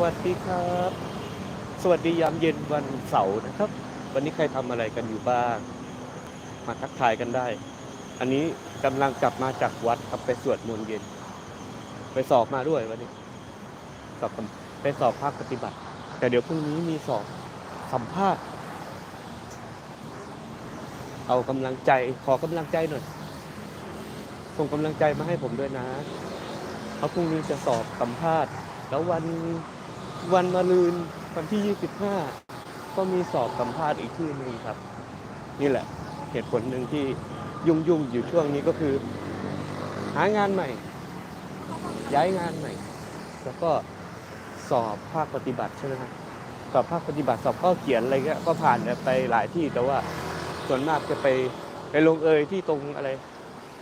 สวัสดีครับ สวัสดียามเย็นวันเสาร์นะครับ วันนี้ใครทำอะไรกันอยู่บ้าง มาทักทายกันได้ อันนี้กำลังกลับมาจากวัดครับไปสวดมนต์เย็น ไปสอบมาด้วยวันนี้ สอบไปสอบภาคปฏิบัติ แต่เดี๋ยวพรุ่งนี้มีสอบสัมภาษณ์ เอากำลังใจขอกำลังใจหน่อยส่งกำลังใจมาให้ผมด้วยนะเพราะพรุ่งนี้จะสอบสัมภาษณ์แล้ววัน วันมะรืนวันที่ 25 ก็มีสอบสัมภาษณ์อีกที่หนึ่งครับ นี่แหละ เหตุผลหนึ่งที่ยุ่งยุ่งอยู่ช่วงนี้ก็คือ หางานใหม่ ย้ายงานใหม่ แล้วก็สอบภาคปฏิบัติใช่ไหมครับสอบภาคปฏิบัติสอบข้อเขียนอะไรเงี้ยก็ผ่านไปหลายที่แต่ว่าส่วนมากจะไปไปลงเอยที่ตรงอะไร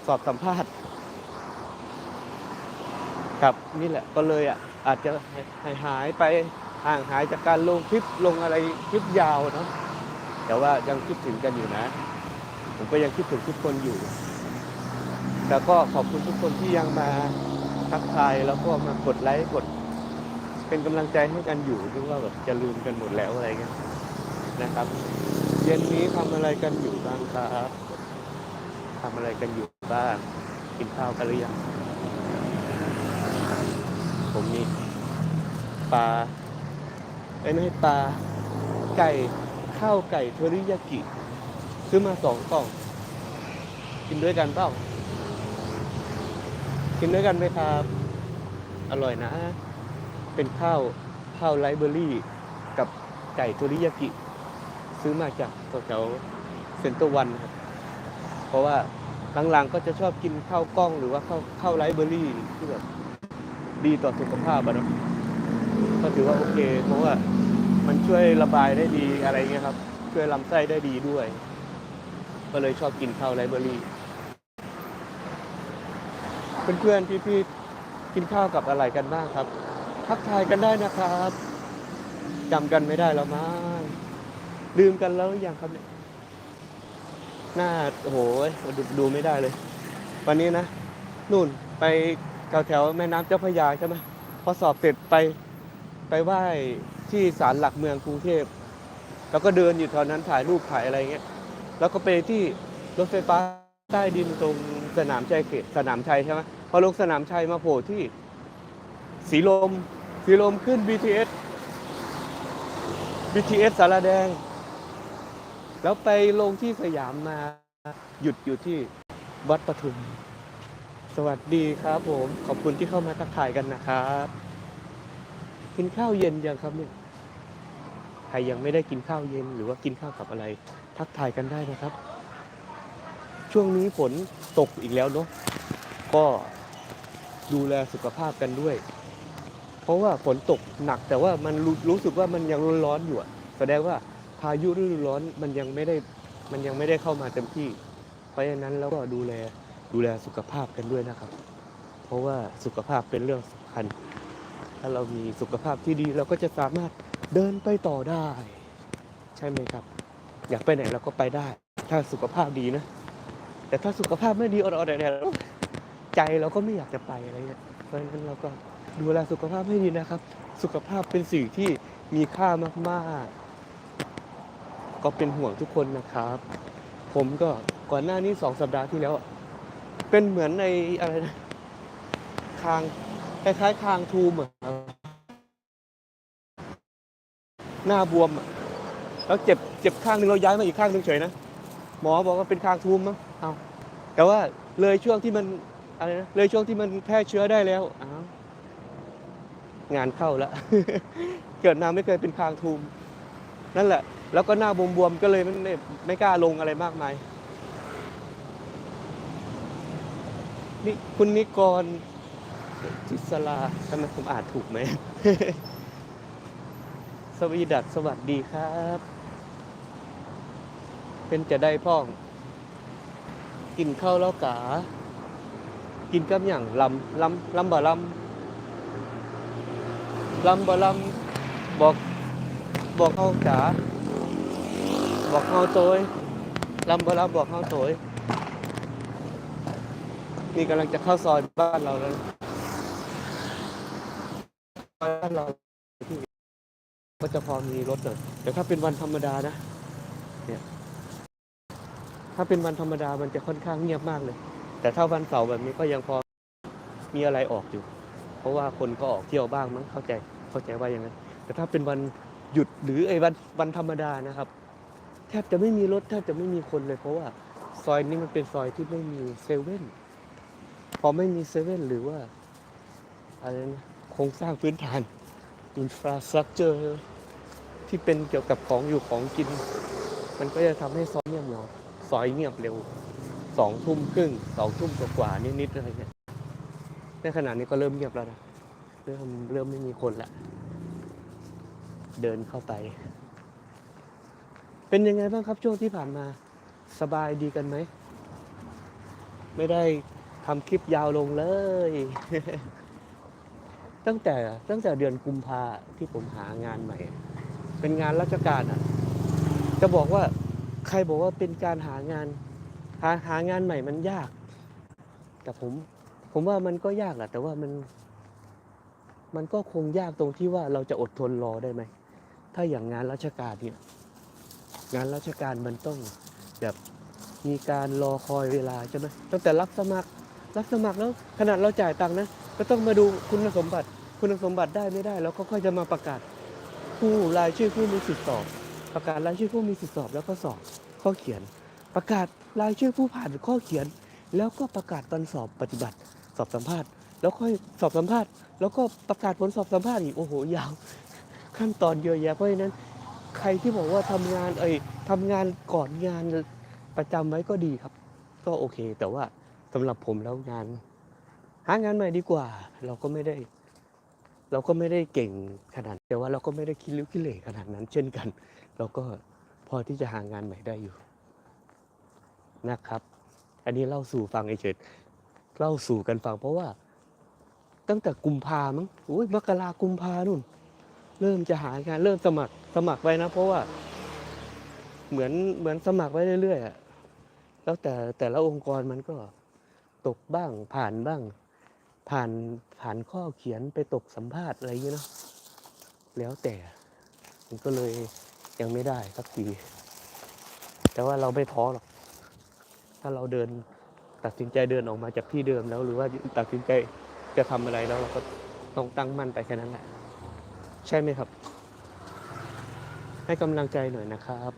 สอบสัมภาษณ์ ครับนี่แหละก็เลยอะอาจจะหายหายไปห่างหายจากการลงคลิปลงอะไรคลิปยาวเนาะแต่ว่ายังคิดถึงกันอยู่นะ ผมก็ยังคิดถึงทุกคนอยู่แล้วก็ขอบคุณทุกคนที่ยังมาทักทายแล้วก็มากดไลค์กด เป็นกำลังใจให้กันอยู่ที่ว่าแบบจะลืมกันหมดแล้วอะไรเงี้ยนะครับ เย็นนี้ทำอะไรกันอยู่บ้างครับทำอะไรกันอยู่บ้างกินข้าวกันหรือยัง ผมมีปลาไอ้ไม่ใช่ปลาไก่ข้าวไก่เทอริยากิซื้อมาสองกล่อง กินด้วยกันเปล่ากินด้วยกันไหมครับ อร่อยนะ เป็นข้าวข้าวไรเบอรี่ กับไก่เทอริยากิ ซื้อมาจากแถวเซ็นเตอร์วันครับเพราะว่าหลังๆก็จะชอบกินข้าวกล้องหรือว่าข้าวข้าวไรเบอรี่ที่แบบ ดีต่อสุขภาพอะเนาะก็ถือว่าโอเค เพราะว่ามันช่วยระบายได้ดีอะไรเงี้ยครับ ช่วยลำไส้ได้ดีด้วย ก็เลยชอบกินข้าวไรเบอรี่เพื่อนๆพี่ๆกินข้าวกับอะไรกันบ้างครับ ทักทายกันได้นะครับจำกันไม่ได้แล้วมั้งลืมกันแล้วหรือยังครับเนี่ยหน้าโอ้โหดูดูไม่ได้เลย วันนี้นะ นู่นไป แถวแถวแม่น้ำเจ้าพระยาใช่ไหมพอสอบเสร็จไปไปไหว้ที่ศาลหลักเมืองกรุงเทพแล้วก็เดินอยู่แถวนั้นถ่ายรูปถ่ายอะไรเงี้ย แล้วก็ไปที่รถไฟฟ้าใต้ดินตรงสนามชัยเขตสนามชัยใช่ไหมพอลงสนามชัยมาโผล่ที่สีลมสีลมขึ้น BTS BTS สารแดง แล้วไปลงที่สยามมาหยุดอยู่ที่วัดปทุม สวัสดีครับผม ขอบคุณที่เข้ามาทักทายกันนะครับ กินข้าวเย็นยังครับเนี่ยใครยังไม่ได้กินข้าวเย็นหรือว่ากินข้าวกับอะไร ทักทายกันได้นะครับ ช่วงนี้ฝนตกอีกแล้วเนาะก็ดูแลสุขภาพกันด้วย เพราะว่าฝนตกหนักแต่ว่ามันรู้รู้สึกว่ามันยังร้อนๆอยู่แสดงว่าพายุฤดูร้อนมันยังไม่ได้มันยังไม่ได้เข้ามาเต็มที่ เพราะฉะนั้นเราก็ดูแล ดูแลสุขภาพกันด้วยนะครับ เพราะว่าสุขภาพเป็นเรื่องสำคัญ ถ้าเรามีสุขภาพที่ดีเราก็จะสามารถเดินไปต่อได้ ใช่ไหมครับ อยากไปไหนเราก็ไปได้ ถ้าสุขภาพดีนะ แต่ถ้าสุขภาพไม่ดีอดๆแดดๆใจเราก็ไม่อยากจะไปอะไรเงี้ยเพราะฉะนั้นเราก็ดูแลสุขภาพให้ดีนะครับ สุขภาพเป็นสิ่งที่มีค่ามากๆ ก็เป็นห่วงทุกคนนะครับ ผมก็ก่อนหน้านี้สองสัปดาห์ที่แล้ว เป็นเหมือนในอะไรนะคางคล้ายๆคางทูมอะครับหน้าบวมอะแล้วเจ็บเจ็บข้างหนึ่งเราย้ายมาอีกข้างหนึ่งเฉยนะหมอบอกว่าเป็นคางทูมมั้งเอาแต่ว่าเลยช่วงที่มันอะไรนะเลยช่วงที่มันแพร่เชื้อได้แล้วอ้าวงานเข้าล้วเกิดมาไม่เคยเป็นคางทูม นั่นแหละ แล้วก็หน้าบวมๆก็เลยไม่ไม่กล้าลงอะไรมากมาย นี่คุณนิกรทิศลาทำไมผมอ่านถูกไหม สวีดัสสวัสดีครับ เป็นจะได้พ่อง กินข้าวแล้วกา กินกับอย่างลำลำลำบ่ลำลำบ่ลำบอก บอกเขาจ๋าบอกเขาโตยลำบ่ลำบอกเขาโตย นี่กำลังจะเข้าซอยบ้านเราแล้วบ้านเราก็จะพอมีรถหน่อยแต่ถ้าเป็นวันธรรมดานะ เนี่ย ถ้าเป็นวันธรรมดามันจะค่อนข้างเงียบมากเลย แต่ถ้าวันเสาร์แบบนี้ก็ยังพอมีอะไรออกอยู่ เพราะว่าคนก็ออกเที่ยวบ้างมั้งเข้าใจเข้าใจว่าอย่างนั้นแต่ถ้าเป็นวันหยุดหรือไอ้วันวันธรรมดานะครับแทบจะไม่มีรถแทบจะไม่มีคนเลย เพราะว่าซอยนี้มันเป็นซอยที่ไม่มีเซเว่น อไม่มีเซเว่นหรือว่าอะไรนะโครงสร้างพื้นฐานอินฟราสตรักเจอร์ที่เป็นเกี่ยวกับของอยู่ของกิน มันก็จะทำให้ซอยเงียบเหงาซอยเงียบเร็วสองทุ่มครึ่งสองทุ่มกว่านิดๆอะไรเงี้ยในขณะนี้ก็เริ่มเงียบแล้วนะเริ่มเริ่มไม่มีคนละ เดินเข้าไป เป็นยังไงบ้างครับช่วงที่ผ่านมา สบายดีกันไหม ไม่ได้ ทำคลิปยาวลงเลย ตั้งแต่ตั้งแต่เดือนกุมภาที่ผมหางานใหม่ เป็นงานราชการอะ จะบอกว่าใครบอกว่าเป็นการหางาน หาหางานใหม่มันยาก แต่ผม ผมว่ามันก็ยากแหละแต่ว่ามัน มันก็คงยากตรงที่ว่าเราจะอดทนรอได้ไหมถ้าอย่างงานราชการเนี่ย งานราชการมันต้องแบบมีการรอคอยเวลาใช่ไหมตั้งแต่รับสมัคร รับสมัครแล้วขนาดเราจ่ายตังค์นะก็ต้องมาดูคุณสมบัติ คุณสมบัติได้ไม่ได้ แล้วก็ค่อยจะมาประกาศ ผู้รายชื่อผู้มีสิทธิสอบ ประกาศรายชื่อผู้มีสิทธิสอบแล้วก็สอบข้อเขียน ประกาศรายชื่อผู้ผ่านข้อเขียน แล้วก็ประกาศตอนสอบปฏิบัติ สอบสัมภาษณ์ แล้วค่อยสอบสัมภาษณ์ แล้วก็ประกาศผลสอบสัมภาษณ์อีกโอ้โหยาว ขั้นตอนเยอะแยะเพราะฉะนั้น ใครที่บอกว่าทำงานเอ้ยทำงานก่อนงานประจำไว้ก็ดีครับ ก็โอเคแต่ว่า สำหรับผมแล้วงาน หางานใหม่ดีกว่า เราก็ไม่ได้ เราก็ไม่ได้เก่งขนาดแต่ว่าเราก็ไม่ได้คิดลิ้วคิดเหล่ขนาดนั้น เช่นกัน เราก็พอที่จะหางานใหม่ได้อยู่นะครับ อันนี้เล่าสู่ฟังเฉยเล่าสู่กันฟัง เพราะว่า ตั้งแต่กุมภามั้งโอ้ยมกรากุมภานู่น เริ่มจะหางานเริ่มสมัครสมัครไว้นะ เพราะว่า เหมือนเหมือนสมัครไว้เรื่อยๆอะแล้วแต่แต่ละองค์กรมันก็ ตกบ้าง ผ่านบ้าง ผ่านผ่านข้อเขียนไปตกสัมภาษณ์อะไรอย่างเงี้ยเนาะแล้วแต่มันก็เลยยังไม่ได้สักทีแต่ว่าเราไม่ท้อหรอก ถ้าเราเดินตัดสินใจเดินออกมาจากที่เดิมแล้ว หรือว่าตัดสินใจจะทำอะไรแล้วเราก็ต้องตั้งมั่นไปแค่นั้นแหละ ใช่ไหมครับ ให้กำลังใจหน่อยนะครับ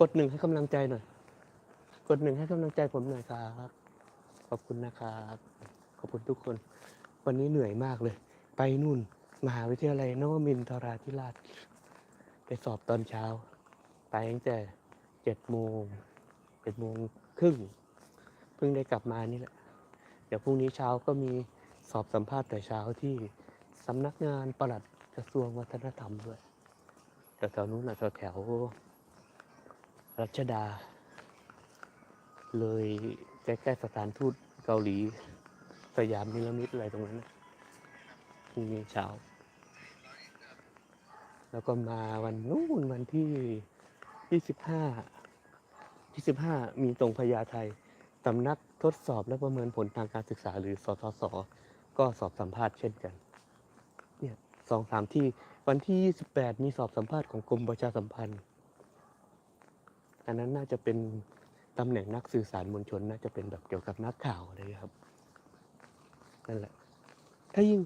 กดหนึ่งให้กำลังใจหน่อย ดหนึ่งให้กำลังใจผมหน่อยครับ ขอบคุณนะครับ ขอบคุณทุกคน วันนี้เหนื่อยมากเลย ไปนู่น มหาวิทยาลัยนวมินทราธิราช ไปสอบตอนเช้า ไปตั้งแต่เจ็ดโมงเจ็ดโมงครึ่งเพิ่งได้กลับมานี่แหละ เดี๋ยวพรุ่งนี้เช้าก็มีสอบสัมภาษณ์แต่เช้าที่สำนักงานปลัดกระทรวงวัฒนธรรมด้วยแถวๆนู้นนะแถวรัชดา เลยใกล้ๆสถานทูตเกาหลีสยามนิรมิตอะไรตรงนั้นพรุ่งนี้เช้า แล้วก็มาวันนู้นวันที่25 25มีตรงพญาไทสำนักทดสอบและประเมินผลทางการศึกษาหรือสทศก็สอบสัมภาษณ์เช่นกันเนี่ยสองสามที่วันที่ 28 มีสอบสัมภาษณ์ของกรมประชาสัมพันธ์ อันนั้นน่าจะเป็น ตำแหน่งนักสื่อสารมวลชนน่าจะเป็นแบบเกี่ยวกับนักข่าวอะไรอย่างเงี้ยครับนั่นแหละ ถ้ายิ่ง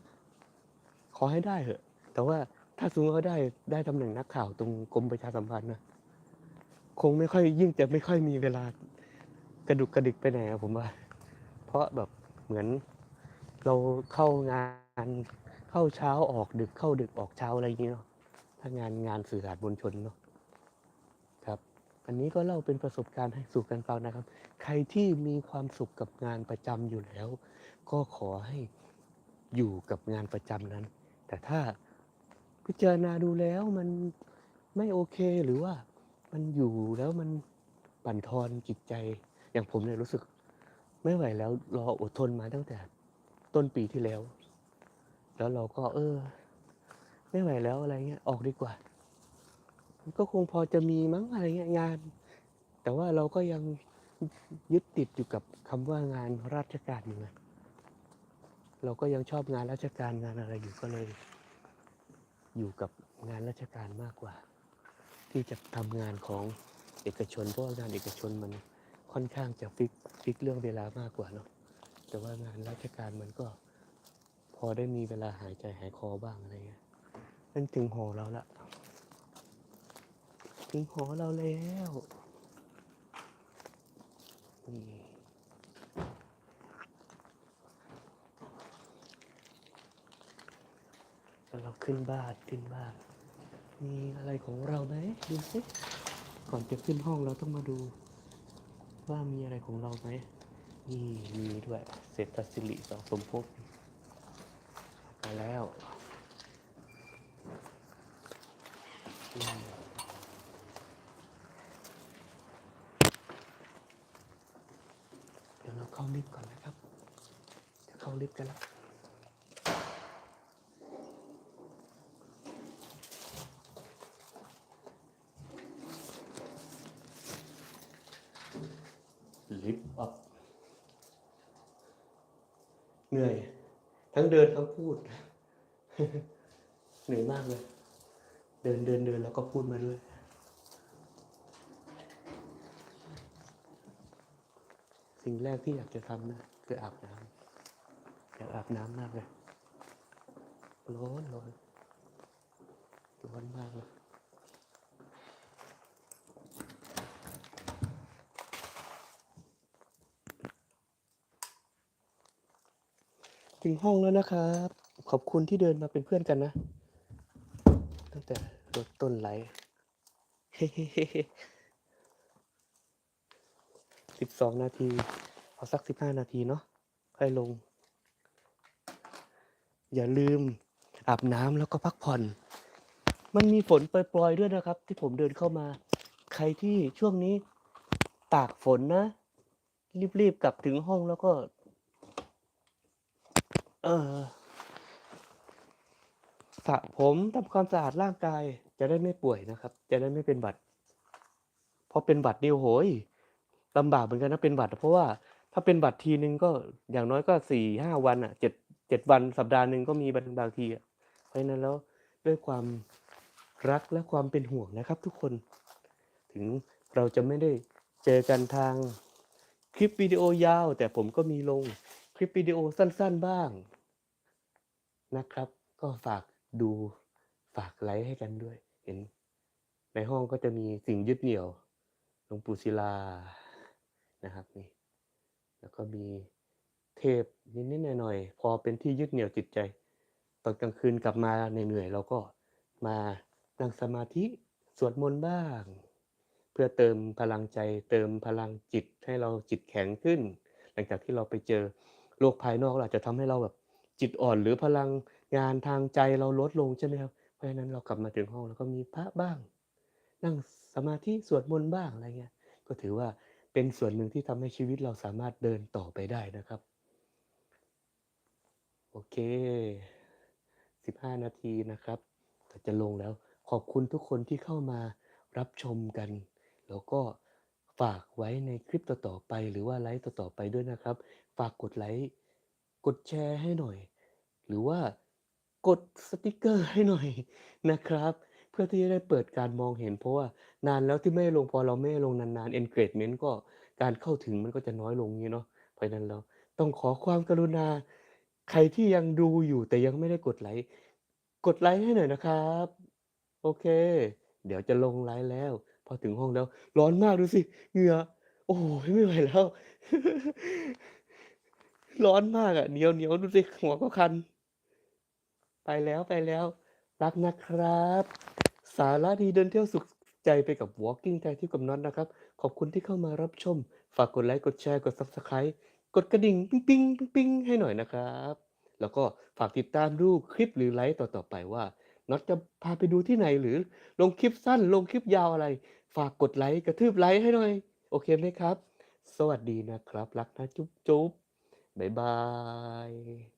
ขอให้ได้เหอะ แต่ว่าถ้าสมมติว่าได้ได้ตำแหน่งนักข่าวตรงกรมประชาสัมพันธ์นะคงไม่ค่อยยิ่งจะไม่ค่อยมีเวลากระดุกกระดิกไปไหนผมว่า เพราะแบบเหมือนเราเข้างานเข้าเช้าออกดึกเข้าดึกออกเช้าอะไรอย่างนี้เนาะถ้างานงานสื่อสารมวลชนเนาะ อันนี้ก็เล่าเป็นประสบการณ์ให้สู่กันฟังนะครับ ใครที่มีความสุขกับงานประจำอยู่แล้ว ก็ขอให้อยู่กับงานประจำนั้น แต่ถ้าพิจารณาดูแล้วมันไม่โอเคหรือว่ามันอยู่แล้วมันบั่นทอนจิตใจ อย่างผมเนี่ยรู้สึก ไม่ไหวแล้วรออดทนมาตั้งแต่ต้นปีที่แล้ว แล้วเราก็เออ ไม่ไหวแล้วอะไรเงี้ยออกดีกว่า ก็คงพอจะมีมั้งอะไรเงี้ยงาน แต่ว่าเราก็ยังยึดติดอยู่กับคำว่างานราชการอยู่ไงเราก็ยังชอบงานราชการงานอะไรอยู่ก็เลย อยู่กับงานราชการมากกว่า ที่จะทำงานของเอกชนเพราะว่างานเอกชนมันค่อนข้างจะฟิกฟิกเรื่องเวลามากกว่าเนาะแต่ว่างานราชการมันก็พอได้มีเวลาหายใจหายคอบ้างอะไรเงี้ยนั่นถึงหอเราละ ถึงหอเราแล้วนี่เราขึ้นบ้านขึ้นบ้าน มีอะไรของเราไหมดูสิก่อนจะขึ้นห้องเราต้องมาดู ว่ามีอะไรของเราไหมนี่มีด้วยเศรษฐศิริสองสมภพมาแล้วอืมเดี๋ยวเราเข้าลิฟต์ก่อนนะครับ จะเข้าลิฟต์ กันแล้วลิฟต์อัพเหนื่อย ทั้งเดินทั้งพูด เหนื่อยมากเลย เดินเดินเดินแล้วก็พูดมาด้วยสิ่งแรกที่อยากจะทำนะคืออาบน้ำ อยากอาบน้ำมากเลยร้อนร้อนร้อนมากเลยถึงห้องแล้วนะครับ ขอบคุณที่เดินมาเป็นเพื่อนกันนะ ตั้งแต่รถต้นไหลสิบสองนาที เอาสักสิบห้านาทีเนาะค่อยลง อย่าลืมอาบน้ำแล้วก็พักผ่อน มันมีฝนโปรยๆด้วยนะครับ ที่ผมเดินเข้ามา ใครที่ช่วงนี้ตากฝนนะ รีบๆกลับถึงห้องแล้วก็ เออสระผมทำความสะอาดร่างกายจะได้ไม่ป่วยนะครับ จะได้ไม่เป็นหวัดเพราะเป็นหวัดนี่โอ้โหยลำบากเหมือนกันนะเป็นหวัดเพราะว่าถ้าเป็นหวัดทีนึงก็อย่างน้อยก็สี่ห้าวันอะเจ็ด เจ็ดวันสัปดาห์หนึ่งก็มีบางบางทีอะเพราะฉะนั้นแล้วด้วยความรักและความเป็นห่วงนะครับทุกคน ถึงเราจะไม่ได้เจอกันทางคลิปวิดีโอยาว แต่ผมก็มีลงคลิปวิดีโอสั้น ๆบ้างนะครับ ก็ฝากดูฝากไลค์ให้กันด้วย เห็น ในห้องก็จะมีสิ่งยึดเหนี่ยวหลวงปู่ศิลานะครับนี่แล้วก็มี เทพนิดๆหน่อยๆพอเป็นที่ยึดเหนี่ยวจิตใจ ตอนกลางคืนกลับมาเหนื่อยๆเราก็มานั่งสมาธิสวดมนต์บ้าง เพื่อเติมพลังใจ เติมพลังจิตให้เราจิตแข็งขึ้น หลังจากที่เราไปเจอโลกภายนอกเราอาจจะทำให้เราแบบจิตอ่อนหรือพลังงานทางใจเราลดลงใช่ไหมครับเพราะฉะนั้นเรากลับมาถึงห้องแล้วก็มีพระบ้าง นั่งสมาธิสวดมนต์บ้างอะไรเงี้ยก็ถือว่าเป็นส่วนหนึ่งที่ทำให้ชีวิตเราสามารถเดินต่อไปได้นะครับ โอเค 15 นาทีนะครับก็จะลงแล้ว ขอบคุณทุกคนที่เข้ามารับชมกัน แล้วก็ฝากไว้ในคลิปต่อๆไป หรือว่าไลฟ์ต่อๆไปด้วยนะครับ ฝากกดไลค์กดแชร์ให้หน่อย หรือว่ากดสติกเกอร์ให้หน่อยนะครับ เพื่อที่จะได้เปิดการมองเห็น เพราะว่านานแล้วที่ไม่ลงพอเราไม่ลงนานๆ engagement ก็การเข้าถึงมันก็จะน้อยลงงี้เนาะเพราะนั้นเราต้องขอความกรุณา ใครที่ยังดูอยู่แต่ยังไม่ได้กดไลค์ กดไลค์ให้หน่อยนะครับ โอเค เดี๋ยวจะลงไลฟ์แล้ว พอถึงห้องแล้ว ร้อนมากดูสิ เหงื่อ โอ้โฮไม่ไหวแล้ว ร้อนมากอะเหนียวๆดูสิ หัวก็คัน ไปแล้วไปแล้ว รักนะครับ สาระดีเดินเที่ยวสุขใจไปกับ Walking ใจที่กับน็อตนะครับ ขอบคุณที่เข้ามารับชม ฝากกดไลค์ กดแชร์ กด Subscribe กดกระดิ่งปิ๊งปิ๊งปิ๊งให้หน่อยนะครับ แล้วก็ฝากติดตามดูคลิปหรือไลฟ์ต่อๆไปว่าน็อตจะพาไปดูที่ไหนหรือลงคลิปสั้นลงคลิปยาวอะไร ฝากกดไลค์กระทืบไลค์ให้หน่อย โอเคไหมครับ?สวัสดีนะครับ รักนะจุ๊บจุ๊บบ๊ายบาย